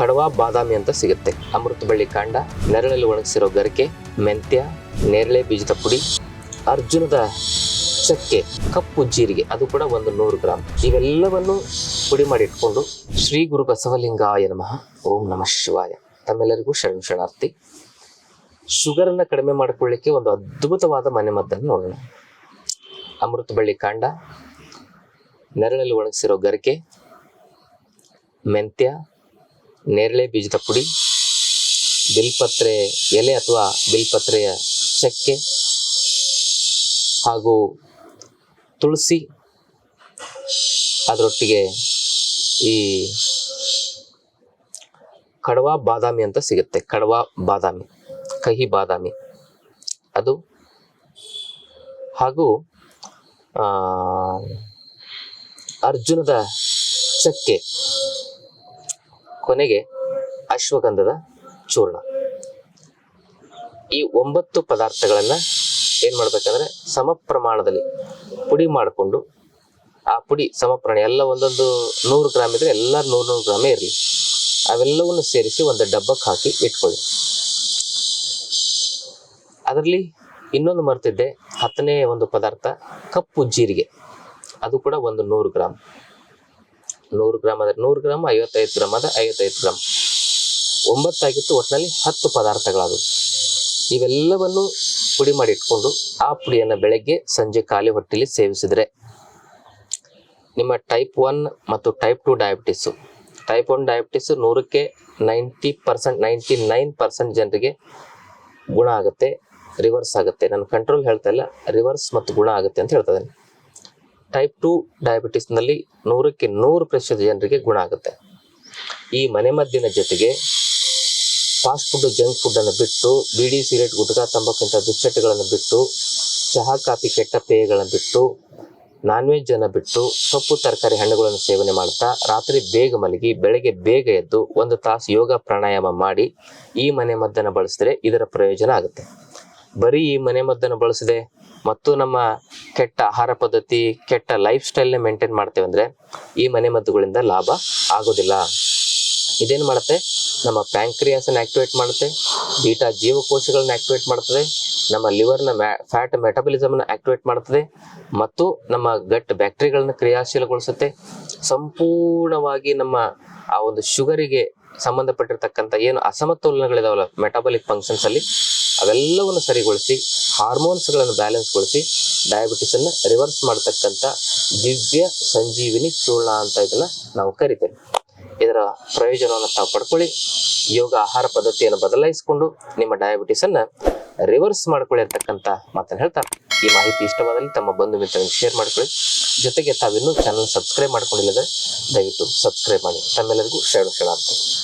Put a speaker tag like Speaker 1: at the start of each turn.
Speaker 1: ಕಡವಾ ಬಾದಾಮಿ ಅಂತ ಸಿಗುತ್ತೆ. ಅಮೃತ ಬಳ್ಳಿ ಕಾಂಡ, ನೆರಳಲ್ಲಿ ಒಣಗಿಸಿರೋ ಗರಿಕೆ, ಮೆಂತ್ಯ, ನೇರಳೆ ಬೀಜದ ಪುಡಿ, ಅರ್ಜುನದ ಚಕ್ಕೆ, ಕಪ್ಪು ಜೀರಿಗೆ, ಅದು ಕೂಡ ಒಂದು ನೂರು ಗ್ರಾಮ್ ಇವೆಲ್ಲವನ್ನು ಪುಡಿ ಮಾಡಿ ಇಟ್ಕೊಂಡು ಶ್ರೀ ಗುರು ಬಸವಲಿಂಗಾಯ ನಮಃ. ಓಂ ನಮಃ ಶಿವಾಯ. ತಮ್ಮೆಲ್ಲರಿಗೂ ಶರಣ ಶರಣಾರ್ಥಿ. ಶುಗರ್ ಅನ್ನ ಕಡಿಮೆ ಮಾಡಿಕೊಳ್ಳಿಕ್ಕೆ ಒಂದು ಅದ್ಭುತವಾದ ಮನೆ ಮದ್ದನ್ನು ನೋಡೋಣ. ಅಮೃತ ಬಳ್ಳಿ ಕಾಂಡ, ನೆರಳಲ್ಲಿ ಒಣಗಿಸಿರೋ ಗರಿಕೆ, ಮೆಂತ್ಯ ನೇರಳೆ ಬೀಜದ ಪುಡಿ, ಬಿಲ್ಪತ್ರೆ ಎಲೆ ಅಥವಾ ಬಿಲ್ಪತ್ರೆಯ ಚಕ್ಕೆ ಹಾಗೂ ತುಳಸಿ. ಅದರೊಟ್ಟಿಗೆ ಈ ಕಡವಾ ಬಾದಾಮಿ ಅಂತ ಸಿಗುತ್ತೆ. ಕಡವಾ ಬಾದಾಮಿ, ಕಹಿ ಬಾದಾಮಿ. ಅದು ಹಾಗೂ ಅರ್ಜುನದ ಚಕ್ಕೆ. ಕೊನೆಗೆ ಅಶ್ವಗಂಧದ ಚೂರ್ಣ. ಈ ಒಂಬತ್ತು ಪದಾರ್ಥಗಳನ್ನ ಏನ್ ಮಾಡ್ಬೇಕಂದ್ರೆ ಸಮ ಪ್ರಮಾಣದಲ್ಲಿ ಪುಡಿ ಮಾಡಿಕೊಂಡು, ಆ ಪುಡಿ ಸಮ ಪ್ರಮಾಣ ಎಲ್ಲ ಒಂದೊಂದು ನೂರು ಗ್ರಾಮ್ ಇದ್ರೆ ಎಲ್ಲ ನೂರು ನೂರು ಗ್ರಾಮೇ ಇರಲಿ. ಅವೆಲ್ಲವನ್ನು ಸೇರಿಸಿ ಒಂದು ಡಬ್ಬಕ್ಕೆ ಹಾಕಿ ಇಟ್ಕೊಳ್ಳಿ. ಅದರಲ್ಲಿ ಇನ್ನೊಂದು ಮರ್ತಿದ್ದೆ ಹತ್ತನೇ ಒಂದು ಪದಾರ್ಥ ಕಪ್ಪು ಜೀರಿಗೆ. ಅದು ಕೂಡ ಒಂದು ನೂರು ಗ್ರಾಮ್. ನೂರು ಗ್ರಾಮ್ ಅದ ನೂರು ಗ್ರಾಮ್, ಐವತ್ತೈದು ಗ್ರಾಮ್ ಅದ ಐವತ್ತೈದು ಗ್ರಾಮ್. ಒಂಬತ್ತಾಗಿತ್ತು ಒಟ್ಟಿನಲ್ಲಿ ಹತ್ತು ಪದಾರ್ಥಗಳಾದವು. ಇವೆಲ್ಲವನ್ನು ಪುಡಿ ಮಾಡಿ ಇಟ್ಕೊಂಡು ಆ ಪುಡಿಯನ್ನು ಬೆಳಗ್ಗೆ ಸಂಜೆ ಖಾಲಿ ಹೊಟ್ಟೆಲಿ ಸೇವಿಸಿದರೆ ನಿಮ್ಮ ಟೈಪ್ ಒನ್ ಮತ್ತು type two diabetes type one diabetes ನೂರಕ್ಕೆ ninety percent, ninety nine percent ಜನರಿಗೆ ಗುಣ ಆಗುತ್ತೆ ರಿವರ್ಸ್ ಆಗುತ್ತೆ. ನಾನು ಕಂಟ್ರೋಲ್ ಹೇಳ್ತಾ ಇಲ್ಲ ರಿವರ್ಸ್ ಮತ್ತು ಗುಣ ಆಗುತ್ತೆ ಅಂತ ಹೇಳ್ತಾ ಇದ್ದೀನಿ. ಟೈಪ್ ಟು ಡಯಾಬಿಟಿಸ್ನಲ್ಲಿ ನೂರಕ್ಕೆ ನೂರು ಪ್ರತಿಶತ ಜನರಿಗೆ ಗುಣ ಆಗುತ್ತೆ. ಈ ಮನೆಮದ್ದಿನ ಜೊತೆಗೆ ಫಾಸ್ಟ್ ಫುಡ್ ಜಂಕ್ ಫುಡ್ ಅನ್ನು ಬಿಟ್ಟು ಬೀಡಿ ಸಿಗರೇಟ್ ಗುಟ್ಕಾ, ತಂಬಾಕಿಂತ ದುಶ್ಚಟಗಳನ್ನು ಬಿಟ್ಟು, ಚಹಾ, ಕಾಫಿ, ಕೆಟ್ಟ ಪೇಯಗಳನ್ನು ಬಿಟ್ಟು ನಾನ್ ವೆಜ್ ಅನ್ನು ಬಿಟ್ಟು, ಸೊಪ್ಪು, ತರಕಾರಿ, ಹಣ್ಣುಗಳನ್ನು ಸೇವನೆ ಮಾಡ್ತಾ ರಾತ್ರಿ ಬೇಗ ಮಲಗಿ, ಬೆಳಗ್ಗೆ ಬೇಗ ಎದ್ದು ಒಂದು ತಾಸು ಯೋಗ ಪ್ರಾಣಾಯಾಮ ಮಾಡಿ ಈ ಮನೆ ಮದ್ದನ್ನು ಬಳಸಿದ್ರೆ ಇದರ ಪ್ರಯೋಜನ ಆಗುತ್ತೆ. ಬರೀ ಈ ಮನೆ ಮದ್ದನ್ನು ಬಳಸದೆ? ಮತ್ತು ನಮ್ಮ ಕೆಟ್ಟ ಆಹಾರ ಪದ್ಧತಿ, ಕೆಟ್ಟ ಲೈಫ್ ಸ್ಟೈಲ್ನ ಮೇಂಟೈನ್ ಮಾಡ್ತೇವೆ ಅಂದ್ರೆ ಈ ಮನೆ ಮದ್ದುಗಳಿಂದ ಲಾಭ ಆಗೋದಿಲ್ಲ. ಇದೇನು ಮಾಡುತ್ತೆ? ನಮ್ಮ ಪ್ಯಾಂಕ್ರಿಯಾಸನ್ನು ಆಕ್ಟಿವೇಟ್ ಮಾಡುತ್ತೆ ಬೀಟಾ ಜೀವಕೋಶಗಳನ್ನ ಆಕ್ಟಿವೇಟ್ ಮಾಡ್ತದೆ ನಮ್ಮ ಲಿವರ್ನ ಫ್ಯಾಟ್ ಮೆಟಬಲಿಸಮ್ನ ಆಕ್ಟಿವೇಟ್ ಮಾಡ್ತದೆ ಮತ್ತು ನಮ್ಮ ಗಟ್ ಬ್ಯಾಕ್ಟೀರಿಯಾಗಳನ್ನ ಕ್ರಿಯಾಶೀಲಗೊಳಿಸುತ್ತೆ. ಸಂಪೂರ್ಣವಾಗಿ ನಮ್ಮ ಆ ಒಂದು ಶುಗರಿಗೆ ಸಂಬಂಧಪಟ್ಟಿರ್ತಕ್ಕಂಥ ಏನು ಅಸಮತೋಲನಗಳಿದಾವಲ್ಲ ಮೆಟಾಬಾಲಿಕ್ ಫಂಕ್ಷನ್ಸ್ ಅಲ್ಲಿ, ಅವೆಲ್ಲವನ್ನು ಸರಿಗೊಳಿಸಿ ಹಾರ್ಮೋನ್ಸ್ಗಳನ್ನು ಬ್ಯಾಲೆನ್ಸ್ಗೊಳಿಸಿ ಡಯಾಬಿಟಿಸನ್ನು ರಿವರ್ಸ್ ಮಾಡ್ತಕ್ಕಂಥ ದಿವ್ಯ ಸಂಜೀವಿನಿ ಚೂರ್ಣ ಅಂತ ಇದನ್ನ ನಾವು ಕರಿತೇವೆ. ಇದರ ಪ್ರಯೋಜನವನ್ನು ತಾವು ಪಡ್ಕೊಳ್ಳಿ. ಯೋಗ ಆಹಾರ ಪದ್ಧತಿಯನ್ನು ಬದಲಾಯಿಸಿಕೊಂಡು ನಿಮ್ಮ ಡಯಾಬಿಟಿಸ್ ಅನ್ನ ರಿವರ್ಸ್ ಮಾಡ್ಕೊಳ್ಳಿ ಅಂತಕ್ಕಂಥ ಮಾತನ್ನು ಹೇಳ್ತಾರೆ ಈ ಮಾಹಿತಿ ಇಷ್ಟವಾದಲ್ಲಿ ತಮ್ಮ ಬಂಧು ಮಿತ್ರರಿಗೆ ಶೇರ್ ಮಾಡ್ಕೊಳ್ಳಿ. ಜೊತೆಗೆ ತಾವಿನ್ನೂ ಚಾನಲ್ ಸಬ್ಸ್ಕ್ರೈಬ್ ಮಾಡ್ಕೊಂಡಿಲ್ಲದೆ ದಯವಿಟ್ಟು ಸಬ್ಸ್ಕ್ರೈಬ್ ಮಾಡಿ. ತಮ್ಮೆಲ್ಲರಿಗೂ ಶರಣ ಶರಣಾರ್ಥಿ.